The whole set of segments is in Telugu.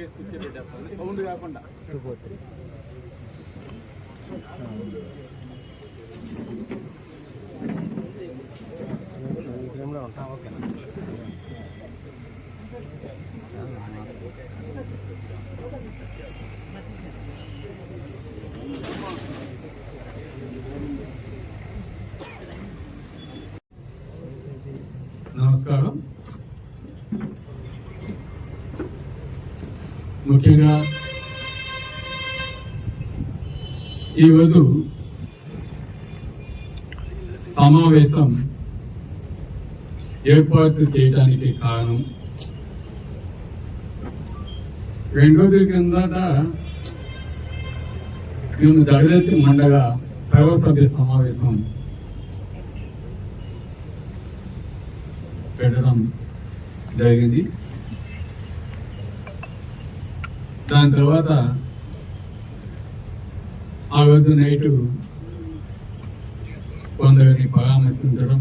వేసి కూర్చోబెట్టేస్తాను సౌండ్ కాకుండా నమస్కారం. ముఖ్యంగా ఈరోజు సమావేశం ఏర్పాటు చేయడానికి కారణం. రెండు రోజుల కిందట మేము దగదెత్తి మండల సర్వసభ్య సమావేశం పెట్టడం జరిగింది. దాని తర్వాత ఆ రోజు నైటు కొందరిని పరామర్శించడం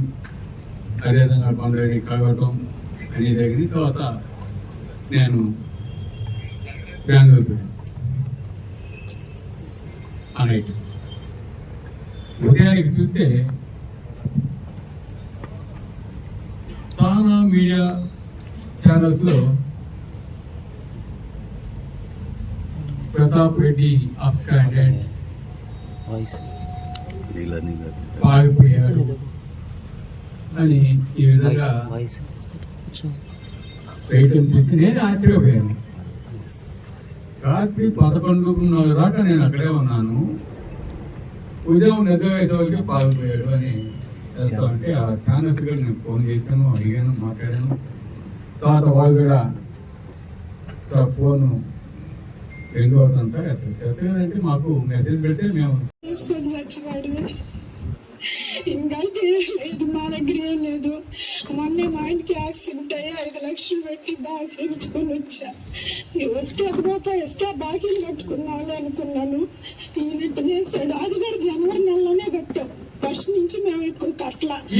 అదేవిధంగా కొందరిని కలవటం అని జరిగింది తర్వాత నేను బెంగళూరు ఆ నైట్. ఉదయానికి చూస్తే చాలా మీడియా ఛానల్స్లో ప్రతాప్ రెడ్డి అబ్స్కాండెడ్ వాయిస్ పారిపోయాడు అని ఈ విధంగా రైతులు చూసి నేను ఆశ్చర్యపోయాను రాత్రి పదకొండున్నర దాకా నేను అక్కడే ఉన్నాను. ఉదయం నిద్ర అయ్యేటోళ్ళకి పారిపోయాడు అని చేస్తా ఉంటే ఆ ఛానల్స్ కూడా నేను ఫోన్ చేశాను అడిగాను మాట్లాడాను. తర్వాత వాళ్ళు కూడా సార్ ఫోను అవుతుంది సార్ ఎత్తలేదంటే మాకు మెసేజ్ పెడితే మేము తీసుకొని చచ్చినాడు లేదు మా దగ్గర ఏం లేదు. మొన్నే మా ఆయనకి యాక్సిడెంట్ అయ్యి ఐదు లక్షలు పెట్టి బాగా చేయించుకొని వచ్చా. వస్తే ఒక రూపాయి వస్తే బాకీలు కట్టుకున్నాను అనుకున్నాను. ఈయన ఇట్ట చేస్తాడు. అది కూడా జనవరి నెలలోనే కట్టాం. ఫస్ట్ నుంచి మేము ఎక్కువ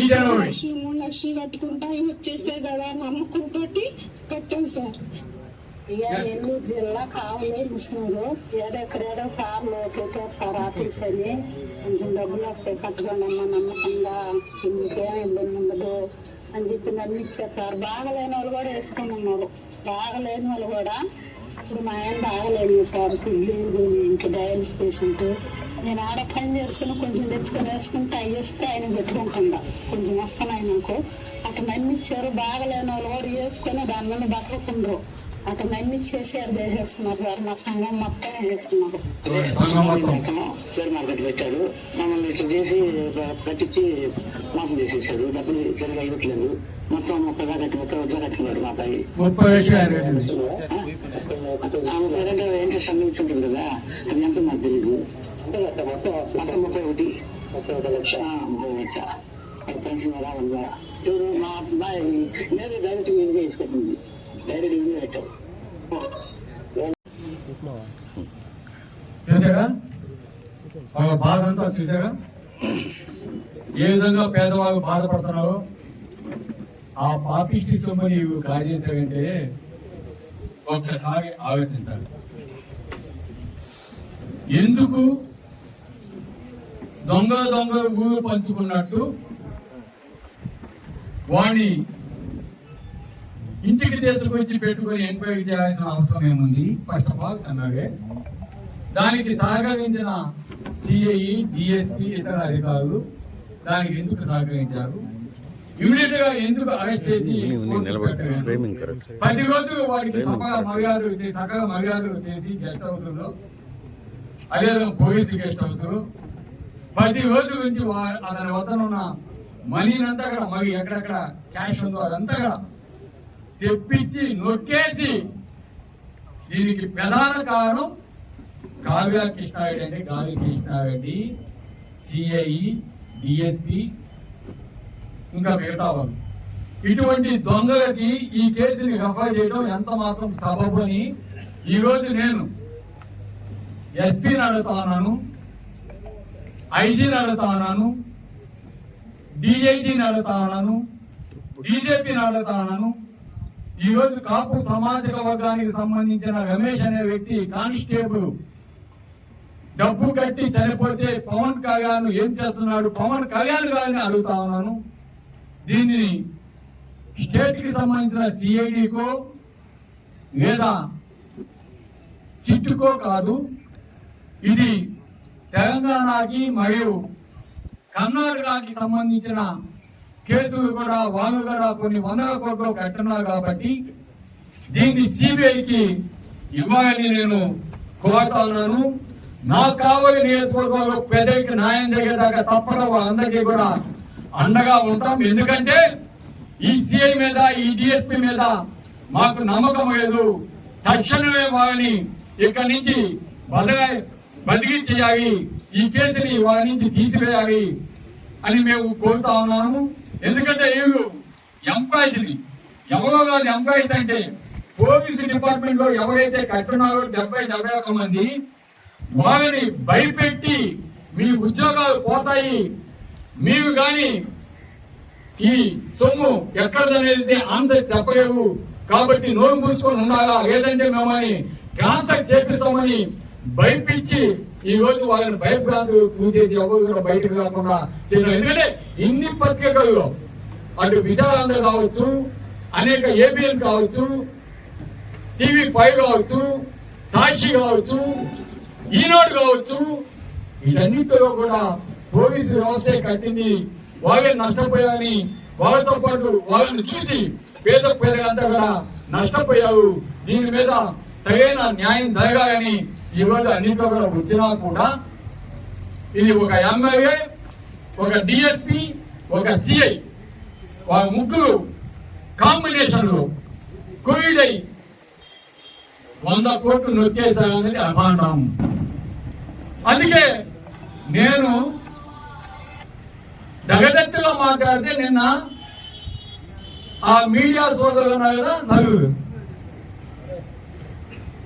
జనవరి? లక్షలు మూడు లక్షలు కట్టుకుంటా వచ్చేసే కదా నమ్మకంతో కట్టాం సార్. ఇక నెల్లూరు జిల్లా కావలి ముస్లింలు. ఏడెక్కడేడో సార్లు పెట్టారు సార్ ఆఫీస్ అని కొంచెం డబ్బులు వస్తాయి కట్టుకోండి అమ్మ నమ్మకంగా ఇంకేం ఇబ్బంది ఉండదు అని చెప్పి నన్ను ఇచ్చారు సార్. బాగలేని వాళ్ళు కూడా వేసుకుని ఉన్నారు. బాగలేని వాళ్ళు కూడా ఇప్పుడు మా ఆయన బాగలేదు సార్. కిడ్నీ ఇంకా డయాలిసిస్ పేషెంట్ నేను ఆడ పని చేసుకుని కొంచెం తెచ్చుకొని వేసుకుంటే అవి వస్తే ఆయన పెట్టుకుంటుందా కొంచెం వస్తున్నాయి నాకు. అతను నన్ను ఇచ్చారు. బాగలేని వాళ్ళు కూడా వేసుకొని దాని నుండి బతకకుండ్రు. అతను అన్ని చేసేది చేసేస్తున్నారు సార్ మా సంఘం మొత్తం చేస్తున్నారు. షేర్ మార్కెట్ పెట్టాడు. మమ్మల్ని ఇట్లా చేసి కట్టించి మోసం చేసేసాడు. డబ్బులు సరిగా ఇవ్వట్లేదు. మొత్తం ముప్పై వేల కట్టి ముప్పై వద్ద కట్టినాడు మా పై ముప్పై రెండు ఇంట్రెస్ట్ అన్ని ఇచ్చి ఉంటుంది కదా. అది ఎంత నాకు తెలియదు మొత్తం ముప్పై ఒకటి. ముప్పై ఒక లక్ష. ముప్పై లక్ష. అది పెన్షన్ ఎలా ఉందా? ఎవరు మా అబ్బాయి నేను డైరెక్ట్ తీసుకొచ్చింది ఇదిగా పెట్టావు చూసారా? వాళ్ళ బాధ అంతా చూసారా? ఏ విధంగా పేదవాళ్ళు బాధపడుతున్నారో ఆ పాపిష్టి సొమ్ము నీవు కాజేసావంటే ఒక్కసారి ఆలోచించాలి. ఎందుకు? దొంగ దొంగ ఊరు పంచుకున్నట్టు వాణి ఇంటికి తీసుకొచ్చి పెట్టుకొని ఎంక్వైరీ చేయాల్సిన అవసరం ఏముంది? ఫస్ట్ ఆఫ్ ఆల్ అన్నాగే దానికి సహకరించిన సిఐ డిఎస్పి ఇతర అధికారులు దానికి ఎందుకు సహకరించారు? ఇమీడియట్గా ఎందుకు అరెస్ట్ చేసి? పది రోజులు వాడికి సకల మర్యాదలు సకల మర్యాదలు చేసి గెస్ట్ హౌస్లో అదేవిధంగా పోలీసు గెస్ట్ హౌస్లో పది రోజుల నుంచి అతని వద్ద ఉన్న మనీనంతా కూడా మరి ఎక్కడెక్కడ క్యాష్ ఉందో అదంతా కూడా తెప్పించి నొక్కేసి దీనికి ప్రధాన కారణం కావ్య కృష్ణారెడ్డి అంటే గాలి కృష్ణారెడ్డి సిఐ డిఎస్పి ఇంకా మిగతా వాళ్ళు. ఇటువంటి దొంగలకి ఈ కేసుని రెఫర్ చేయడం ఎంత మాత్రం సబబు అని ఈరోజు నేను ఎస్పీని అడుగుతా ఉన్నాను ఐజీని అడుగుతా ఉన్నాను డిఐజీని అడుగుతా ఉన్నాను డీజేపీని అడుగుతా ఉన్నాను ఈ రోజు కాపు సామాజిక వర్గానికి సంబంధించిన రమేష్ అనే వ్యక్తి కానిస్టేబుల్. డబ్బు కట్టి చనిపోతే పవన్ కళ్యాణ్ ఏం చేస్తున్నాడు? పవన్ కళ్యాణ్ గారిని అడుగుతా ఉన్నాను. దీనిని స్టేట్కి సంబంధించిన సిఐడికో లేదా సిట్టుకో కాదు. ఇది తెలంగాణకి మరియు కర్ణాటకకి సంబంధించిన కేసులు కూడా వాళ్ళు కూడా కొన్ని వందల కోట్లు కట్టున్నారు కాబట్టి దీన్ని సిబిఐకి ఇవ్వాలని నేను కోరుతా ఉన్నాను. నాకు కావాలి నియోజకవర్గంలో పెద్దకి న్యాయం జరిగేదాకా తప్పక వాళ్ళందరికీ కూడా అండగా ఉంటాం. ఎందుకంటే ఈ సిఐ మీద ఈ డిఎస్పీ మీద మాకు నమ్మకం లేదు. తక్షణమే వాళ్ళని ఇక్కడి నుంచి బదగా బదిలీ చేయాలి. ఈ కేసుని వాళ్ళ నుంచి తీసివేయాలి అని మేము కోరుతా ఉన్నాము. ఎందుకంటే వీళ్ళు ఎంప్లాయీస్ని ఎవరో కాదు ఎంప్లాయీస్ అంటే పోలీసు డిపార్ట్మెంట్లో ఎవరైతే కట్టున్నారో డెబ్బై డెబ్బై ఒక మంది వాళ్ళని భయపెట్టి మీ ఉద్యోగాలు పోతాయి. మీరు కానీ ఈ సొమ్ము ఎక్కడదనేది ఆన్సర్ చెప్పలేవు. కాబట్టి నోరు మూసుకొని ఉండాలా? లేదంటే మేమని ట్రాన్స్ఫర్ చేపిస్తామని భయపించి ఈ రోజు వాళ్ళని భయభ్రాంతి చేసి ఎవరు కూడా బయటకు రాకుండా చేశారు ఎందుకంటే ఇన్ని పత్రికల్లో అటు విశాలాంధ్ర కావచ్చు అనేక ఏబిఎన్ కావచ్చు టీవీ ఫైవ్ కావచ్చు సాక్షి కావచ్చు ఈనాడు కావచ్చు వీటన్నిటిలో కూడా పోలీసు వ్యవస్థ కట్టింది. వాళ్ళే నష్టపోయారని వాళ్ళతో పాటు వాళ్ళని చూసి పేద పేదలంతా కూడా నష్టపోయారు. దీని మీద తగిన న్యాయం జరగాలని ఈ రోజు అన్నింటిలో కూడా వృద్ధి కూడా ఇది ఒక ఎమ్మెల్యే ఒక డిఎస్పి ఒక సిఐ వాళ్ళ ముగ్గురు కాంబినేషన్లో కోయిడై వంద కోట్లు నొక్కేశారనేది అభాండం. అందుకే నేను జగదత్తుగా మాట్లాడితే నిన్న ఆ మీడియా సోదరులు ఉన్నారు కదా నలుగురు.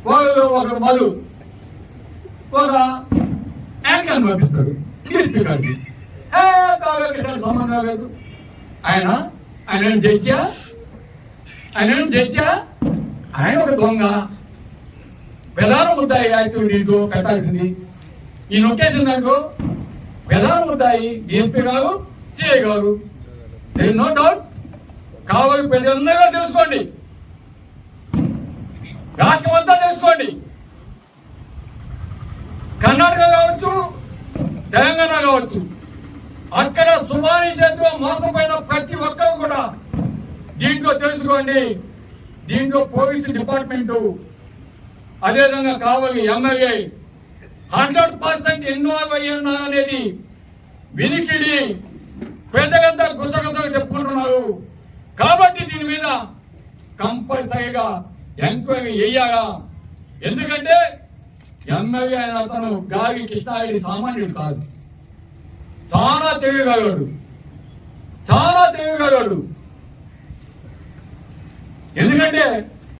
వాళ్ళు ఒకడు మధు. ఒక యాంకర్ పంపిస్తాడు. డిఎస్పీ గారికి. ఏ కావ్యకృష్ణ సంబంధం లేదు ఆయన ఆయన తెచ్చా ఆయన తెచ్చా ఆయన ఒక దొంగ. ప్రధాన ముద్దాయి అయితే నీకు కట్టాల్సింది. ఈ నొక్కేసింది నాకు ప్రధాన ముద్దాయి డిఎస్పీ గారు సిఐ గారు. నో డౌట్ కావాలి ప్రజలందరూ తెలుసుకోండి. రాష్ట్రం అంతా తెలుసుకోండి. కర్ణాటక కావచ్చు తెలంగాణ కావచ్చు అక్కడ సుమారి చేతిలో మోసపోయిన ప్రతి ఒక్కరు కూడా దీంట్లో తెలుసుకోండి. దీంట్లో పోలీసు డిపార్ట్మెంటు అదేవిధంగా కావాలి ఎమ్మెల్యే హండ్రెడ్ పర్సెంట్ ఇన్వాల్వ్ అయ్యి అనేది వినికిడి పెద్దగంతా గుసగుసలు చెప్పుకుంటున్నారు. కాబట్టి దీని మీద కంపల్సరీగా ఎంక్వైరీ చేయాలా? ఎందుకంటే ఎమ్మెల్యే అయిన అతను గాగి కృష్ణారెడ్డి సామాన్యుడు కాదు. చాలా తెలియగలడు చాలా తెలియగలడు ఎందుకంటే